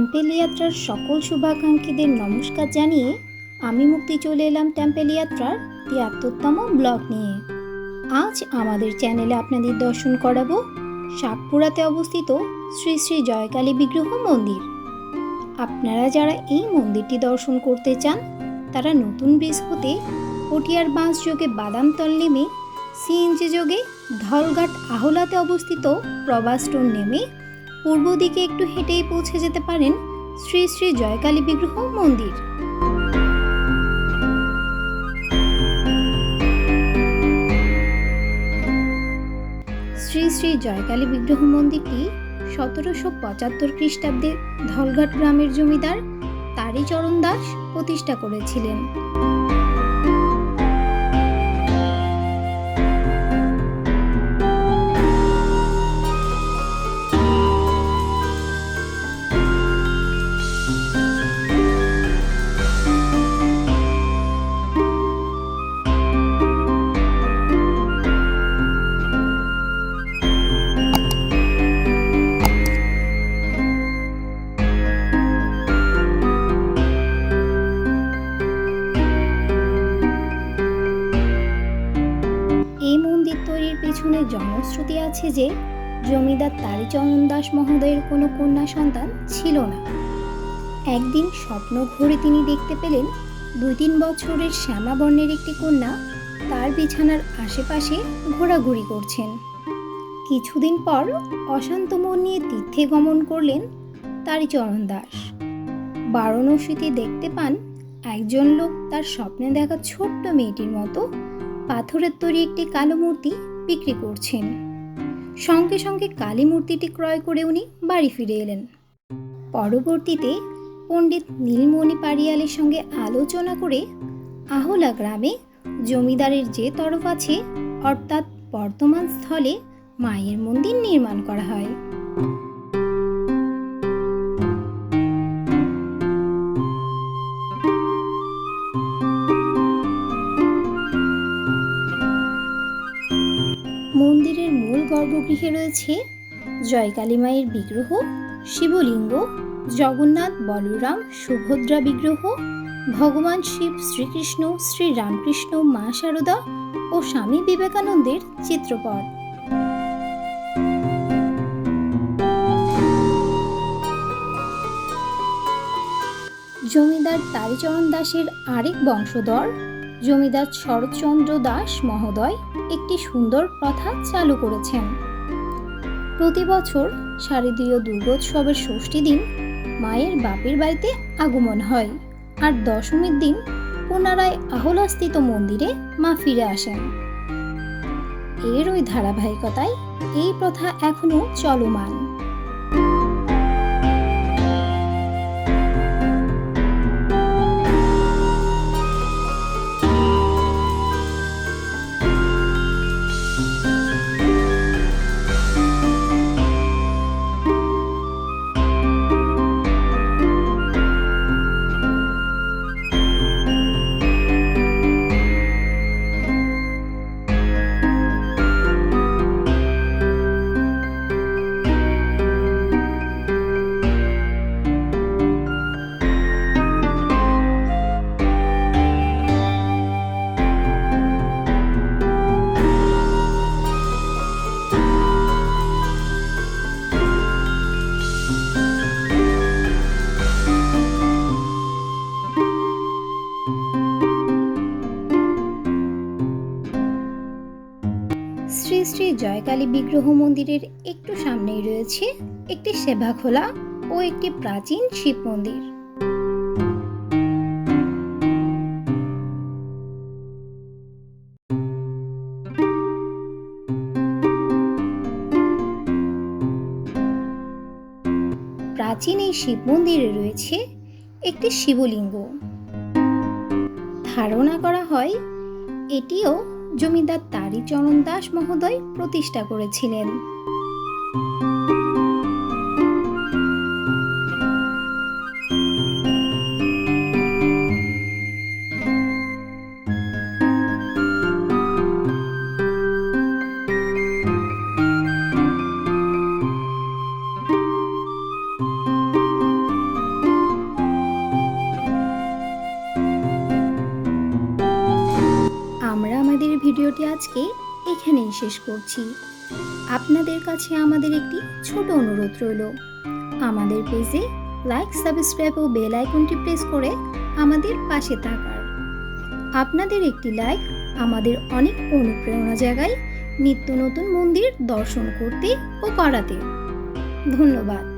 যাত্রার সকল শুভাকাঙ্ক্ষীদের নমস্কার জানিয়ে আমি মুক্তি চলে এলাম টেম্পেল যাত্রার তিয়াত্তরতম ব্লগ নিয়ে। আজ আমাদের চ্যানেলে আপনাদের দর্শন করাবো সাতপুরাতে অবস্থিত শ্রী শ্রী জয়কালী বিগ্রহ মন্দির। আপনারা যারা এই মন্দিরটি দর্শন করতে চান, তারা নতুন ব্রিজ হতে পটিয়ার বাঁশ যোগে বাদামতল নেমে, সিএনজি যোগে ধলঘাট আহলাতে অবস্থিত প্রবাসটন নেমে পূর্ব দিকে একটু হেঁটেই পৌঁছে যেতে পারেন শ্রী শ্রী জয়কালী বিগ্রহ মন্দির। শ্রী শ্রী জয়কালী বিগ্রহ মন্দিরটি সতেরোশো পঁচাত্তর খ্রিস্টাব্দে ধলঘাট গ্রামের জমিদার তারিচরণ দাস প্রতিষ্ঠা করেছিলেন। জনশ্রুতি আছে যে জমিদার তারিচরণ দাস মহোদয়ের কোনো কন্যা সন্তান ছিল না। একদিন স্বপ্ন ঘুরে তিনি দেখতে পেলেন দুই তিন বছরের শ্যামাবর্ণের একটি কন্যা তার বিছানার আশেপাশে ঘোরাঘুরি করছেন। কিছুদিন পর অশান্ত মন নিয়ে তীর্থে গমন করলেন তারিচরণ দাস। বারাণসীতে দেখতে পান একজন লোক তার স্বপ্নে দেখা ছোট্ট মেয়েটির মতো। পাথরের তৈরি একটি কালো মূর্তি বিক্রি করছেন। সঙ্গে সঙ্গে কালী মূর্তিটি ক্রয় করে উনি বাড়ি ফিরে এলেন। পরবর্তীতে পণ্ডিত নীলমণি পারিয়ালের সঙ্গে আলোচনা করে আহলা গ্রামে জমিদারের যে তরফ আছে, অর্থাৎ বর্তমান স্থলে মায়ের মন্দির নির্মাণ করা হয়। মন্দিরের মূল গর্ভগৃহে রয়েছে জয়কালী মায়ের বিগ্রহ, শিবলিঙ্গ, জগন্নাথ বলরাম সুভদ্রা বিগ্রহ, ভগবান শিব শ্রীকৃষ্ণ, শ্রী রামকৃষ্ণ, মা শারদা ও স্বামী বিবেকানন্দের চিত্রপট। জমিদার তারিচরণ দাসের আরেক বংশধর জমিদার শরৎচন্দ্র দাস মহোদয় একটি সুন্দর প্রথা চালু করেছেন। প্রতি বছর শারদীয় দুর্গোৎসবের ষষ্ঠী দিন মায়ের বাপের বাড়িতে আগমন হয় আর দশমীর দিন পুনরায় আহলাস্থিত মন্দিরে মা ফিরে আসেন। এর ওই ধারাবাহিকতায় এই প্রথা এখনও চলমান। শ্রী জয়কালী বিগ্রহ মন্দিরের একটু সামনেই রয়েছে একটি সেবাখোলা ও একটি প্রাচীন শিব মন্দির। প্রাচীন এই শিব মন্দিরে রয়েছে একটি শিবলিঙ্গ। ধারণা করা হয় এটিও জমিদার তারিচরণ দাস মহোদয় প্রতিষ্ঠা করেছিলেন। ভিডিওটি আজকে এখানেই শেষ করছি। আপনাদের কাছে আমাদের একটি ছোট অনুরোধ রইল। আমাদের পেজে লাইক সাবস্ক্রাইব ও বেল আইকনটি প্রেস করে আমাদের পাশে থাকার। আপনাদের একটি লাইক আমাদের অনেক অনুপ্রেরণা জায়গায় নিত্য নতুন মন্দির দর্শন করতে ও করাতে। ধন্যবাদ।